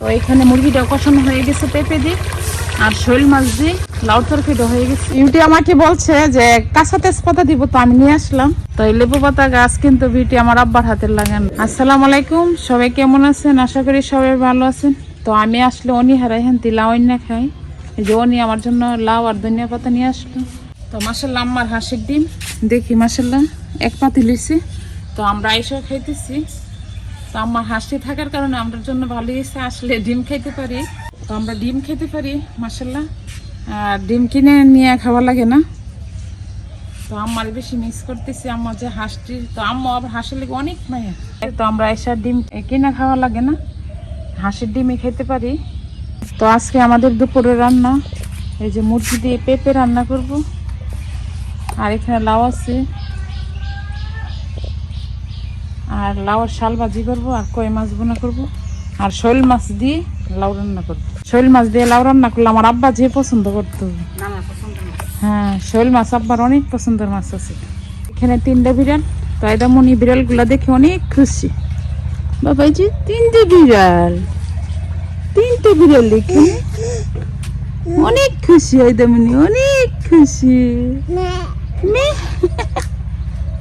তো এখানে মুরগিটা কষানো হয়ে গেছে পেঁপে দিয়ে আর শৈল মাছ দিয়ে লাউ তরকারিটা হয়ে গেছে। বিউটি আমাকে বলছে যে কাঁচা তেজপাতা দিব তো আমি নিয়ে আসলাম। তো এই লেবু পাতা গাছ কিন্তু বিউটি আমার আব্বার হাতের লাগান আসসালামু আলাইকুম সবাই কেমন আছেন? আশা করি সবাই ভালো আছেন। তো আমি আসলে অনি হারাই হান্তি লাউ না খাই। যে অনি আমার জন্য লাউ আর ধনিয়া পাতা নিয়ে আসলো। তো মাসাল্লাহ আমার হাঁসের ডিম দেখি মাসাল্লাহ এক পাতি লিছি তো আমরা এসব খাইতেছি। তো আমার হাসি থাকার কারণে আমার জন্য ভালোই এসে আসলে ডিম খেতে পারি। তো আমরা ডিম খেতে পারি মাসাল্লাহ আর ডিম কিনে নিয়ে খাওয়া লাগে না। তো আমার বেশি মিস করতেছি আমার যে হাঁসটি তো আম্মু আবার হাঁসের লেগে অনেক মায়া। তো আমরা এসব ডিম কিনে খাওয়া লাগে না। হাঁসের ডিমই খেতে পারি। তো আজকে আমাদের দুপুরে রান্না, এই যে মুরগি দিয়ে পেঁপে রান্না করব। আর এখানে লাউ আছে। আর লাউর শাল ভাজি করব আর কই মাছ বোনা করব। আর শৈল মাছ দিয়ে লাউ রান্না করব। শৈল মাছ দিয়ে লাউ রান্না করলে আমার আব্বা যে পছন্দ করতো। হ্যাঁ শৈল মাছ আব্বার অনেক পছন্দের মাছ আছে। এখানে তিনটা বিড়াল তো এদামনি বিড়ালগুলো দেখে অনেক খুশি। বাবাজি তিনটে বিড়াল। তিনটে বিড়াল দেখে। অনেক খুশি এদামনি অনেক খুশি।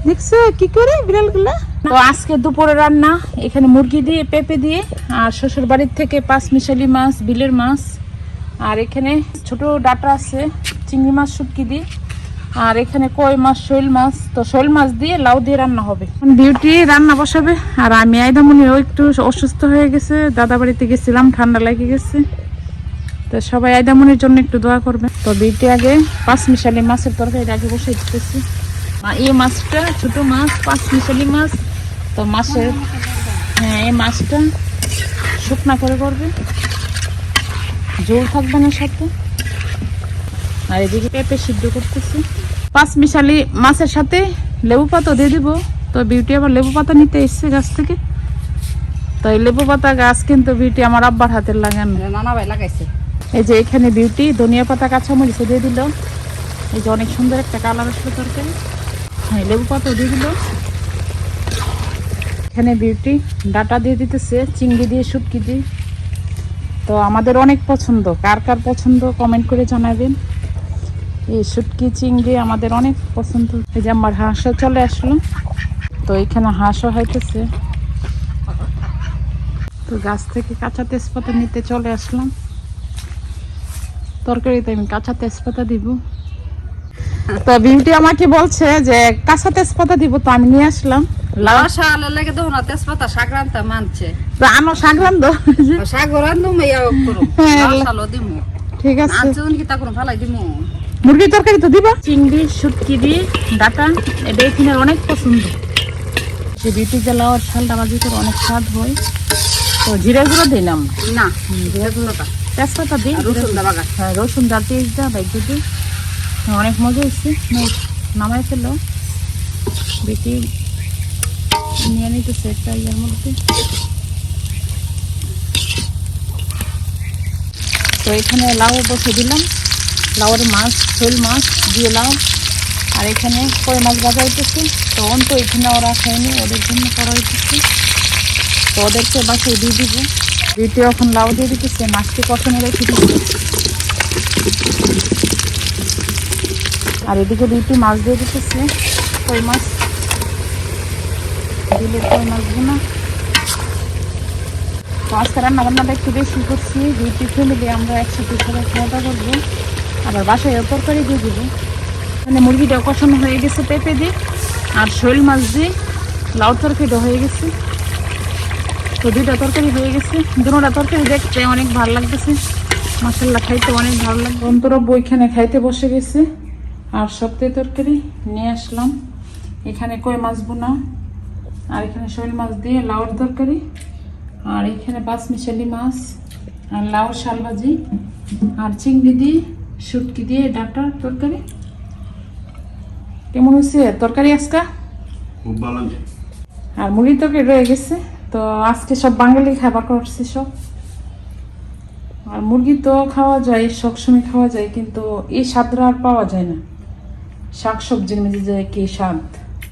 দেখছ কি করে বিড়ালগুলা? তো আজকে দুপুরে রান্না, এখানে মুরগি দিয়ে, পেঁপে দিয়ে, আর শ্বশুর বাড়ির থেকে পাঁচ মিশালি মাছ, বিলের মাছ, আর এখানে ছোট ডাটা আছে, চিংড়ি মাছ, শুটকি দিয়ে, আর এখানে কই মাছ, শৈল মাছ, তো শৈল মাছ দিয়ে লাউ দিয়ে রান্না হবে। বিউটি রান্না বসাবে, আর আমি আইদামনিও একটু অসুস্থ হয়ে গেছে, দাদা বাড়িতে গেছিলাম, ঠান্ডা লেগে গেছে। তো সবাই আইদামনির জন্য একটু দোয়া করবে তো বিউটি আগে পাঁচ মিশালি মাছের তরকারি আগে বসে দিতেছি। এই মাছটা ছোট মাছ পাঁচ মিশালি মাছ। তো মাছের হ্যাঁ এই মাছটা শুকনা করে করবে। ঝোল থাকবে না সাথে। আর এদিকে পেঁপে সিদ্ধ করতেছি। পাঁচ মিশালি মাছের সাথে লেবু পাতা দিয়ে দিব। তো বিউটি আবার লেবু পাতা নিতে এসছে গাছ থেকে। তো এই লেবু পাতা গাছ কিন্তু বিউটি আমার আব্বার হাতের লাগানো নানা ভাই লাগাইছে। এই যে এখানে বিউটি ধনিয়া পাতা কাঁচামরিচ দিয়ে দিল। এই যে অনেক সুন্দর একটা কালার আসলো তরকারি। লেবু পাতা দিয়ে দিল। এখানে বিউটি ডাটা দিয়ে দিতেছে, চিংড়ি দিয়ে, শুটকি দিয়ে। তো আমাদের অনেক পছন্দ। কার কার পছন্দ কমেন্ট করে জানাবেন। এই শুটকি, চিংড়ি আমাদের অনেক পছন্দ। এই যে আমার হাঁসও চলে আসলো। তো এখানে হাঁসও হইতেছে। তো গাছ থেকে কাঁচা তেজপাতা নিতে চলে আসলাম। তরকারিতে আমি কাঁচা তেজপাতা দিব। তো বিউটি আমাকে বলছে যে কাঁচা তেজপাতা দিব তো আমি নিয়ে আসলাম। হ্যাঁ, ঠিক আছে। মুরগির তরকারি তো দিবা? চিংড়ি শুটকি দিয়ে ডাটা এটা এখানে অনেক পছন্দ। সে বিউটি যে লাউ বাজি করে অনেক স্বাদ হয়। তো জিরা গুঁড়ো দিলাম না তেজপাতা দিই আর রসুন দা বাগা হ্যাঁ রসুন দা পেঁয়াজ দা বাইক দিদি অনেক মজা হচ্ছে নামাই ফেলো বেটি নিয়ে নিতেছে একটা ইয়ের মধ্যে। তো এখানে লাউ বসে দিলাম। লাউয়ের মাছ, শোল মাছ, দিয়ে লাউ। আর এখানে কই মাছ ভাজা হইতেছে? তো অন্ত এখানে ওরা খায়নি, ওদের জন্য করা হইতেছে। তো ওদেরকে বাসায় দিয়ে দিব। দিতে এখন লাউ দিয়ে দিতেছে, মাছটি কষানো রেখে দিচ্ছে আর এদিকে দুইটি মাছ দিয়ে দিতেছে। কই মাছ? দিলে কই মাছগুলো না আজকে রান্না বান্নাটা একটু বেশি করছি। দুইটি ফ্যামিলি আমরা একসাথে সবাই খাওয়া দাওয়া করব। আবার বাসায় তরকারি দিয়ে দেবো। মানে মুরগিটা কষানো হয়ে গেছে পেঁপে দিয়ে, আর শৈল মাছ দিয়ে লাউ তরকারিটা হয়ে গেছে। তো দুইটা তরকারি হয়ে গেছে। দুটা তরকারি দেখতে অনেক ভালো লাগতেছে। মশলা খাইতে অনেক ভালো লাগবে। অন্তরব এখানে খাইতে বসে গেছে। আর সপ্তাহে তরকারি নিয়ে আসলাম। এখানে কই মাছ বোনা আর এখানে শৈল মাছ দিয়ে লাউর তরকারি আর এখানে পাঁচ মিশালি মাছ আর লাউর শাল ভাজি আর চিংড়ি দিয়ে শুটকি দিয়ে ডাটার তরকারি। কেমন হয়েছে তরকারি আজকা? আর মুড়ি তরকারি রয়ে গেছে তো আজকে সব বাঙালি খাবার করছে সব। আর মুরগি তো খাওয়া যায় সবসময় খাওয়া যায় কিন্তু এই স্বাদটা আর পাওয়া যায় না। শাক সবজির মধ্যে যে কি স্বাদ